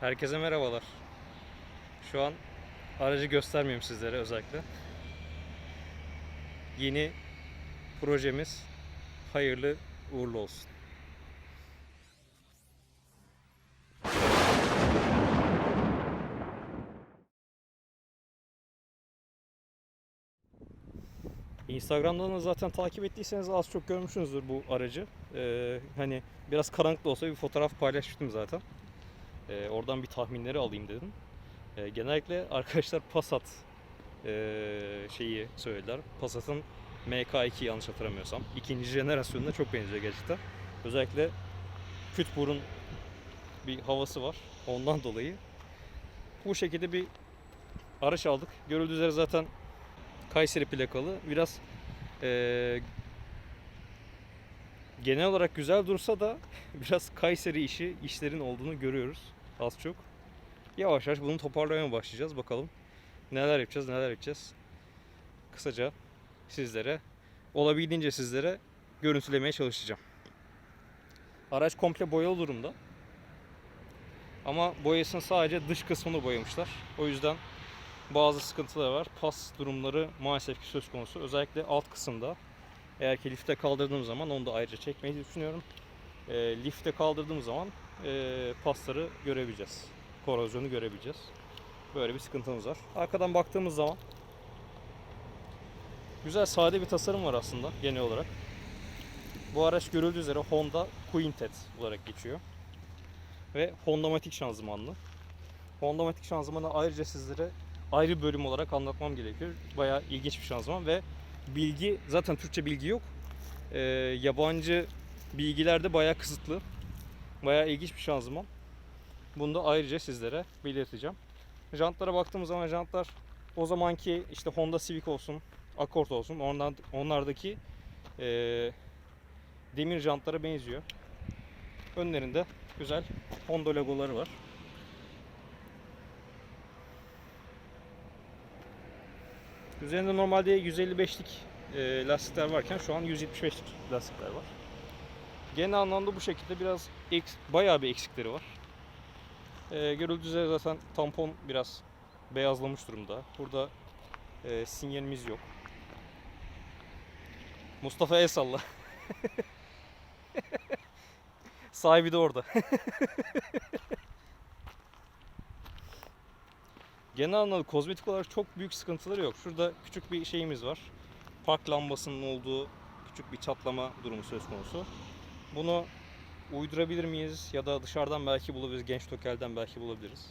Herkese merhabalar. Şu an aracı göstermeyeyim sizlere özellikle. Yeni projemiz hayırlı uğurlu olsun. Instagram'dan da zaten takip ettiyseniz az çok görmüşsünüzdür bu aracı. Ee, hani biraz karanlık da olsa bir fotoğraf paylaşmıştım zaten. Ee, oradan bir tahminleri alayım dedim. Ee, genellikle arkadaşlar Passat ee, şeyi söylediler. Passat'ın MK2 yanlış hatırlamıyorsam. ikinci jenerasyonuna çok benziyor gerçekten. Özellikle küt burun bir havası var. Ondan dolayı bu şekilde bir araç aldık. Görüldüğü üzere zaten Kayseri plakalı. Biraz ee, genel olarak güzel dursa da biraz Kayseri işi işlerin olduğunu görüyoruz az çok. Yavaş yavaş bunu toparlamaya başlayacağız. Bakalım neler yapacağız, neler yapacağız. Kısaca sizlere, olabildiğince sizlere görüntülemeye çalışacağım. Araç komple boyalı durumda. Ama boyasının sadece dış kısmını boyamışlar. O yüzden bazı sıkıntılar var. Pas durumları maalesef ki söz konusu. Özellikle alt kısımda. Eğer ki lifte kaldırdığım zaman onu da ayrıca çekmeyi düşünüyorum. E, lifte kaldırdığım zaman e, pasları görebileceğiz. Korozyonu görebileceğiz. Böyle bir sıkıntımız var. Arkadan baktığımız zaman güzel sade bir tasarım var aslında genel olarak. Bu araç görüldüğü üzere Honda Quintet olarak geçiyor. Ve Hondamatik şanzımanlı. Hondamatik şanzımanı ayrıca sizlere ayrı bölüm olarak anlatmam gerekiyor. Bayağı ilginç bir şanzıman ve bilgi zaten Türkçe bilgi yok. Ee, yabancı bilgiler de bayağı kısıtlı. Bayağı ilginç bir şanzıman. Bunu da ayrıca sizlere belirteceğim. Jantlara baktığımız zaman jantlar o zamanki işte Honda Civic olsun, Accord olsun ondan onlardaki eee, demir jantlara benziyor. Önlerinde güzel Honda logoları var. Üzerinde normalde 155'lik e, lastikler varken şu an 175'lik lastikler var. Genel anlamda bu şekilde biraz eks, bayağı bir eksikleri var. E, görüldüğü üzere zaten tampon biraz beyazlamış durumda. Burada e, sinyalimiz yok. Mustafa el salla. Sahibi de orada. Genel anlamda kozmetik olarak çok büyük sıkıntıları yok. Şurada küçük bir şeyimiz var. Park lambasının olduğu küçük bir çatlama durumu söz konusu. Bunu uydurabilir miyiz ya da dışarıdan belki bulabiliriz. Genç Tokel'den belki bulabiliriz.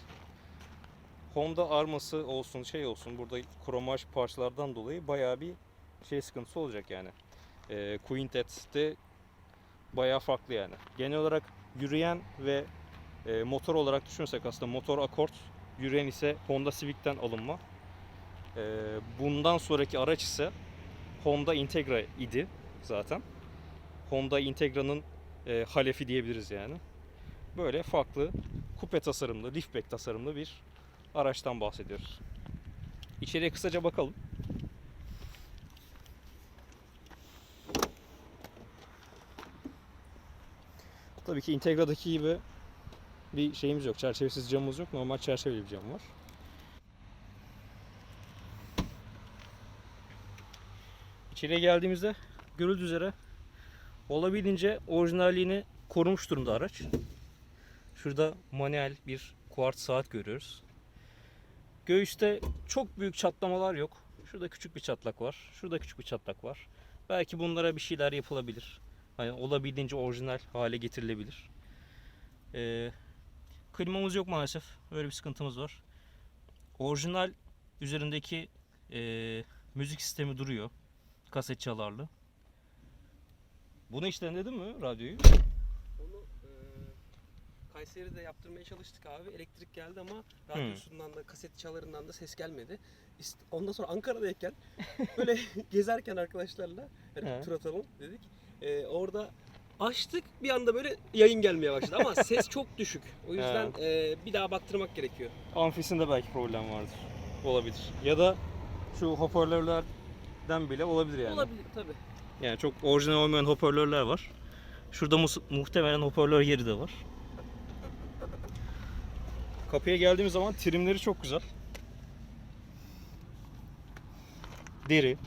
Honda arması olsun şey olsun burada kromaj parçalardan dolayı bayağı bir şey sıkıntısı olacak yani. Ee, Quintet'te bayağı farklı yani. Genel olarak yürüyen ve e, motor olarak düşünürsek aslında motor akort Yürüyen ise Honda Civic'ten alınma. Ee, bundan sonraki araç ise Honda Integra idi zaten. Honda Integra'nın e, halefi diyebiliriz yani. Böyle farklı kupe tasarımlı, liftback tasarımlı bir araçtan bahsediyoruz. İçeriye kısaca bakalım. Tabii ki Integra'daki gibi bir şeyimiz yok. Çerçevesiz camımız yok. Normal çerçeveli bir cam var. İçeriye geldiğimizde görüldüğü üzere olabildiğince orijinalliğini korumuş durumda araç. Şurada manuel bir kuart saat görüyoruz. Göğüste çok büyük çatlamalar yok. Şurada küçük bir çatlak var. Şurada küçük bir çatlak var. Belki bunlara bir şeyler yapılabilir. Hani olabildiğince orijinal hale getirilebilir. Ee, Klimamız yok maalesef. Öyle bir sıkıntımız var. Orijinal üzerindeki e, müzik sistemi duruyor. Kaset çalarlı. Bunu hiç denedin mi radyoyu? Onu e, Kayseri'de yaptırmaya çalıştık abi. Elektrik geldi ama radyosundan da kaset çalarından da ses gelmedi. İst- Ondan sonra Ankara'dayken böyle gezerken arkadaşlarla He. tur atalım dedik. E, orada açtık bir anda böyle yayın gelmeye başladı ama ses çok düşük. O yüzden e, bir daha baktırmak gerekiyor. Amfisinde belki problem vardır. Olabilir. Ya da şu hoparlörlerden bile olabilir yani. Olabilir tabi. Yani çok orijinal olmayan hoparlörler var. Şurada mus- muhtemelen hoparlör yeri de var. Kapıya geldiğimiz zaman trimleri çok güzel. Deri.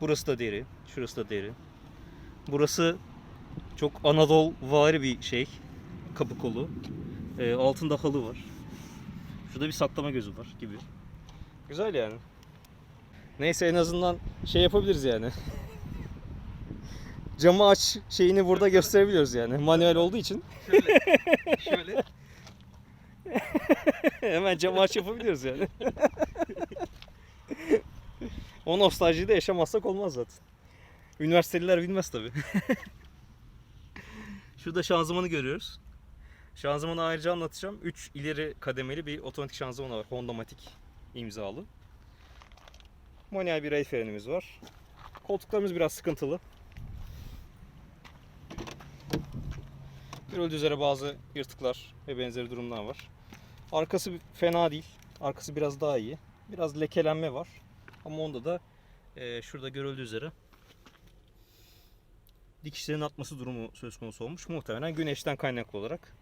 Burası da deri. Şurası da deri. Burası çok Anadolu vari bir şey. Kapı kolu. Ee, altında halı var. Şurada bir saklama gözü var gibi. Güzel yani. Neyse en azından şey yapabiliriz yani. Camı aç şeyini burada gösterebiliyoruz yani. Manuel olduğu için Şöyle. şöyle. hemen camı aç yapabiliyoruz yani. o nostaljiyi de yaşamazsak olmaz zaten. Üniversiteliler bilmez tabi. Şurada şanzımanı görüyoruz. Şanzımanı ayrıca anlatacağım. 3 ileri kademeli bir otomatik şanzıman var. Honda Matic imzalı. Manuel bir el frenimiz var. Koltuklarımız biraz sıkıntılı. Görüldüğü üzere bazı yırtıklar ve benzeri durumlar var. Arkası fena değil. Arkası biraz daha iyi. Biraz lekelenme var. Ama onda da e, şurada görüldüğü üzere dikişlerin atması durumu söz konusu olmuş. Muhtemelen güneşten kaynaklı olarak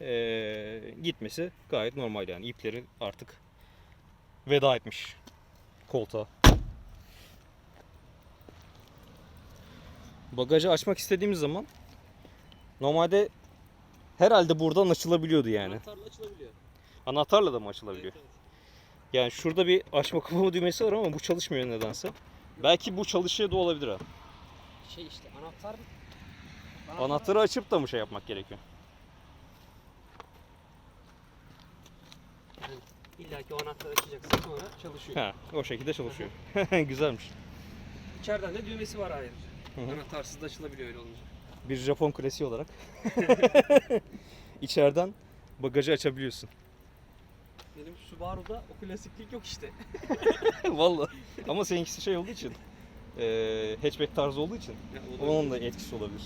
e, gitmesi gayet normal yani. İpleri artık veda etmiş koltuğa. Bagajı açmak istediğimiz zaman normalde herhalde buradan açılabiliyordu yani. Anahtarla açılabiliyor. Anahtarla da mı açılabiliyor? Evet, evet. Yani şurada bir açma kapama düğmesi var ama bu çalışmıyor nedense. Belki bu çalışıyor da olabilir ha. Şey işte anahtar Anahtarı açıp da mı şey yapmak gerekiyor? İlla ki o anahtarı açacaksın sonra çalışıyor. Ha, o şekilde çalışıyor. Güzelmiş. İçeriden de düğmesi var ayrıca. Anahtarsız da açılabiliyor öyle olunca. Bir Japon klasiği olarak. İçeriden bagajı açabiliyorsun. Benim Subaru'da o klasiklik yok işte. Vallahi. Ama seninkisi şey olduğu için. eee hatchback tarzı olduğu için. Ya, Onun da etkisi olabilir.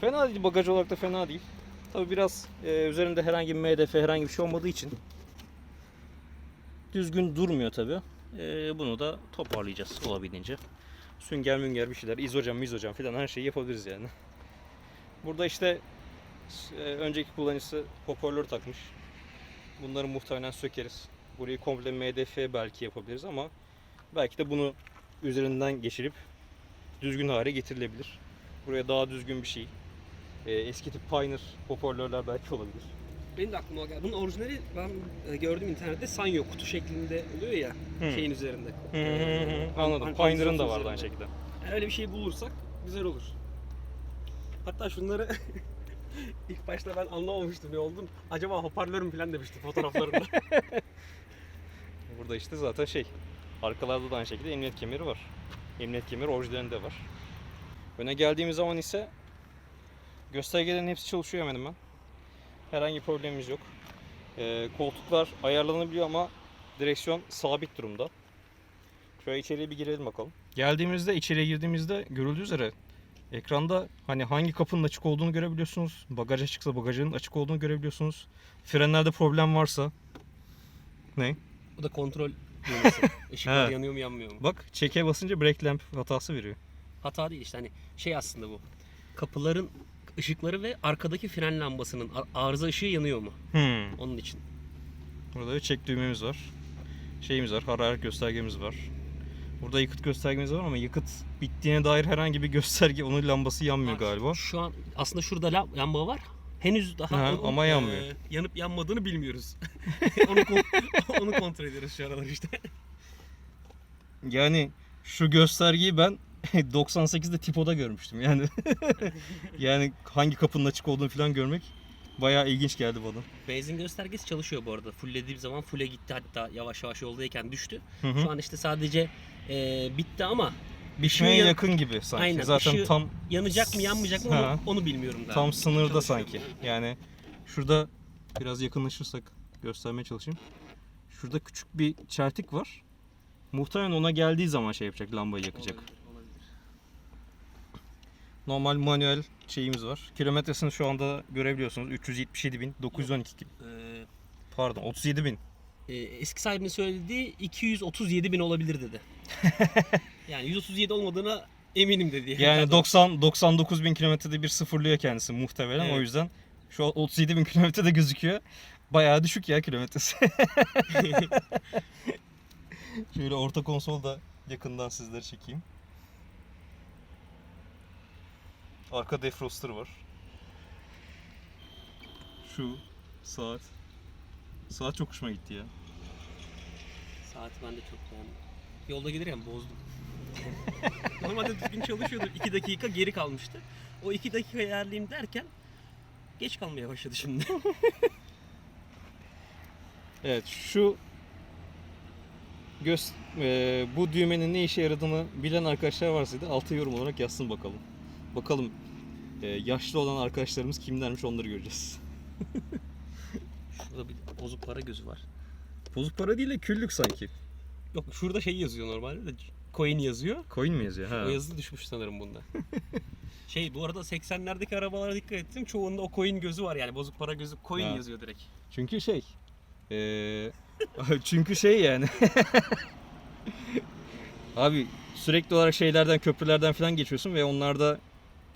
Fena değil bagaj olarak da fena değil. Tabi biraz e, üzerinde herhangi bir MDF herhangi bir şey olmadığı için düzgün durmuyor tabi. bunu da toparlayacağız olabildiğince. Sünger münger bir şeyler, izocam mizocam falan her şeyi yapabiliriz yani. Burada işte e, önceki kullanıcısı hoparlör takmış. Bunları muhtemelen sökeriz. Burayı komple MDF belki yapabiliriz ama belki de bunu üzerinden geçirip düzgün hale getirilebilir. Buraya daha düzgün bir şey. Ee, eski tip Pioneer hoparlörler belki olabilir. Benim de aklıma o geldi. Bunun orijinali ben e, gördüm internette sanyo kutu şeklinde oluyor ya Hmm. şeyin üzerinde. Anladım. An- Pioneer'ın da vardı aynı üzerinde. şekilde. Eğer öyle bir şey bulursak güzel olur. Hatta şunları ilk başta ben anlamamıştım ne oldum. Acaba hoparlör mü falan demiştim fotoğraflarında. Burada işte zaten şey. Arkalarda da aynı şekilde emniyet kemeri var. Emniyet kemeri orijinalinde var. Öne geldiğimiz zaman ise göstergelerin hepsi çalışıyor hemen hemen. Herhangi bir problemimiz yok. Ee, koltuklar ayarlanabiliyor ama direksiyon sabit durumda. Şöyle içeriye bir girelim bakalım. Geldiğimizde içeriye girdiğimizde görüldüğü üzere ekranda hani hangi kapının açık olduğunu görebiliyorsunuz. Bagaj açıksa bagajın açık olduğunu görebiliyorsunuz. Frenlerde problem varsa ne? Bu da kontrol düğmesi. Işıklar Evet. yanıyor mu yanmıyor mu? Bak çeke basınca brake lamp hatası veriyor. Hata değil işte hani şey aslında bu. Kapıların ışıkları ve arkadaki fren lambasının ar- arıza ışığı yanıyor mu? Hmm. Onun için. Burada bir çek düğmemiz var. Şeyimiz var, hararet göstergemiz var. Burada yakıt göstergemiz var ama yakıt bittiğine dair herhangi bir gösterge, onun lambası yanmıyor Var. galiba. Şu an aslında şurada lam- lamba var. Henüz daha Ha, onun, ama yanmıyor. e, yanıp yanmadığını bilmiyoruz. onu, onu kontrol ediyoruz şu aralar işte. Yani şu göstergeyi ben 98'de Tipo'da görmüştüm. Yani yani hangi kapının açık olduğunu falan görmek bayağı ilginç geldi bana. Benzin göstergesi çalışıyor bu arada. Fulllediğim zaman full'e gitti hatta yavaş yavaş yoldayken düştü. Hı hı. Şu an işte sadece e, bitti ama Bitmeye ışığı yan- yakın gibi sanki. Aynen, Zaten ışığı- tam yanacak mı yanmayacak mı Ha. onu, onu bilmiyorum daha. Tam sınırda sanki. Yani şurada biraz yakınlaşırsak göstermeye çalışayım. Şurada küçük bir çeltik var. Muhtemelen ona geldiği zaman şey yapacak, lambayı yakacak. Olabilir. Normal manuel şeyimiz var. Kilometresini şu anda görebiliyorsunuz. 377.912 ki- Ee, pardon 37.000. e, eski sahibinin söylediği 237 bin olabilir dedi. yani 137 olmadığına eminim dedi. Yani Adam. 90 99 bin kilometrede bir sıfırlıyor kendisi muhtemelen. Evet. O yüzden Şu an 37 bin kilometrede gözüküyor. Bayağı düşük ya kilometresi. Şöyle orta konsol da yakından sizlere çekeyim. Arka defroster var. Şu saat. Saat çok hoşuma gitti ya. Saati ben de çok beğendim. Yolda gelirken bozdum. Normalde düzgün çalışıyordu. 2 dakika geri kalmıştı. O 2 dakika ayarlayayım derken geç kalmaya başladı şimdi. Evet şu göz e, bu düğmenin ne işe yaradığını bilen arkadaşlar varsa da altı yorum olarak yazsın bakalım. Bakalım e, yaşlı olan arkadaşlarımız kimlermiş onları göreceğiz. Şurada bir bozuk para gözü var. Bozuk para değil de küllük sanki. Yok şurada şey yazıyor normalde de coin yazıyor. Coin mi yazıyor? Ha. O yazı düşmüş sanırım bunda. şey bu arada 80'lerdeki arabalara dikkat ettim. Çoğunda o coin gözü var yani bozuk para gözü coin Ha. yazıyor direkt. Çünkü şey e, çünkü şey yani abi sürekli olarak şeylerden köprülerden falan geçiyorsun ve onlarda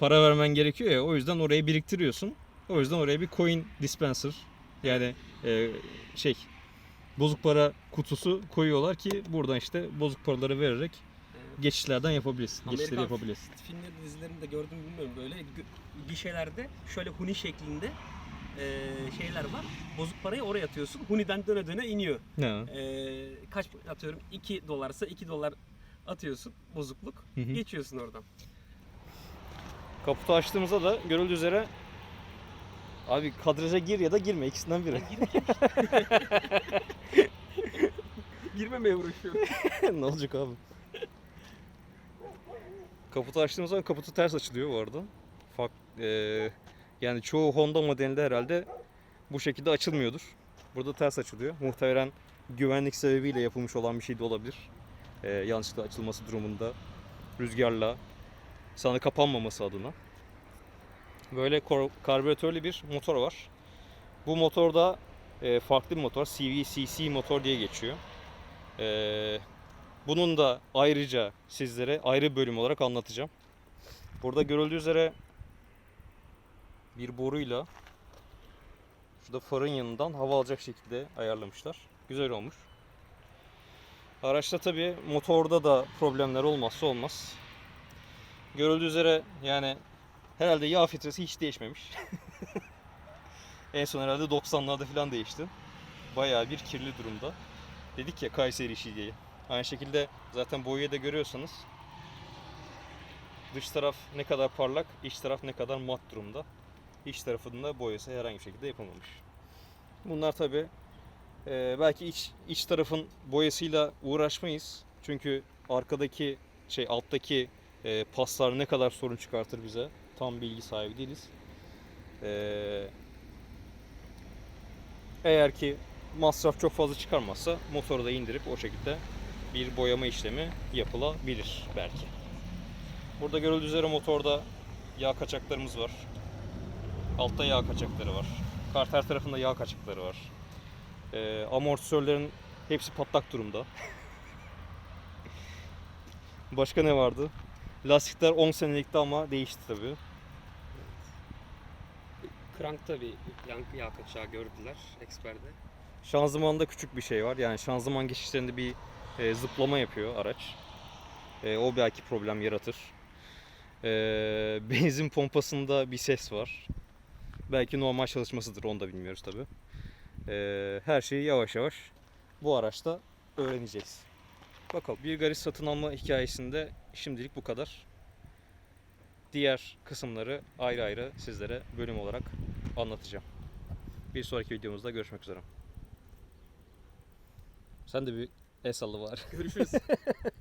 para vermen gerekiyor ya o yüzden oraya biriktiriyorsun. O yüzden oraya bir coin dispenser yani e, şey bozuk para kutusu koyuyorlar ki buradan işte bozuk paraları vererek geçişlerden yapabilirsin. Amerikan Geçişleri yapabilirsin. Filmleri dizilerinde gördüm bilmiyorum böyle gişelerde şöyle huni şeklinde e, şeyler var. Bozuk parayı oraya atıyorsun. Huni'den döne döne iniyor. Ne? E, kaç atıyorum 2 dolarsa 2 dolar atıyorsun bozukluk. Hı hı. Geçiyorsun oradan. Kaputu açtığımızda da görüldüğü üzere abi kadraja gir ya da girme ikisinden biri. Girmemeye uğraşıyorum. ne olacak abi? Kaputu açtığımız zaman kaputu ters açılıyor bu arada. Fak, eee, yani çoğu Honda modelinde herhalde bu şekilde açılmıyordur. Burada ters açılıyor. Muhtemelen güvenlik sebebiyle yapılmış olan bir şey de olabilir. Eee yanlışlıkla açılması durumunda rüzgarla sana kapanmaması adına. Böyle karbüratörlü bir motor var. Bu motorda eee, farklı bir motor. CVCC motor diye geçiyor. Ee, bunun da ayrıca sizlere ayrı bölüm olarak anlatacağım. Burada görüldüğü üzere bir boruyla şurada farın yanından hava alacak şekilde ayarlamışlar. Güzel olmuş. Araçta tabi motorda da problemler olmazsa olmaz. Görüldüğü üzere yani herhalde yağ filtresi hiç değişmemiş. en son herhalde 90'larda falan değişti. Bayağı bir kirli durumda. Dedik ya Kayseri işi diye. Aynı şekilde zaten boyayı da görüyorsanız dış taraf ne kadar parlak, iç taraf ne kadar mat durumda. İç tarafında boyası herhangi bir şekilde yapılmamış. Bunlar tabi belki iç iç tarafın boyasıyla uğraşmayız. Çünkü arkadaki şey alttaki e, paslar ne kadar sorun çıkartır bize tam bilgi sahibi değiliz. E, eğer ki masraf çok fazla çıkarmazsa motoru da indirip o şekilde bir boyama işlemi yapılabilir belki. Burada görüldüğü üzere motorda yağ kaçaklarımız var. Altta yağ kaçakları var. Karter tarafında yağ kaçakları var. Ee, amortisörlerin hepsi patlak durumda. Başka ne vardı? Lastikler 10 senelikti ama değişti tabi. Krankta bir yankı yağ kaçağı gördüler eksperde. Şanzımanda küçük bir şey var. Yani şanzıman geçişlerinde bir e, zıplama yapıyor araç. E, o belki problem yaratır. E, benzin pompasında bir ses var. Belki normal çalışmasıdır onu da bilmiyoruz tabi. her şeyi yavaş yavaş bu araçta öğreneceğiz. Bakalım bir garaj satın alma hikayesinde şimdilik bu kadar. Diğer kısımları ayrı ayrı sizlere bölüm olarak anlatacağım. Bir sonraki videomuzda görüşmek üzere. Sen de bir el salla var. Görüşürüz.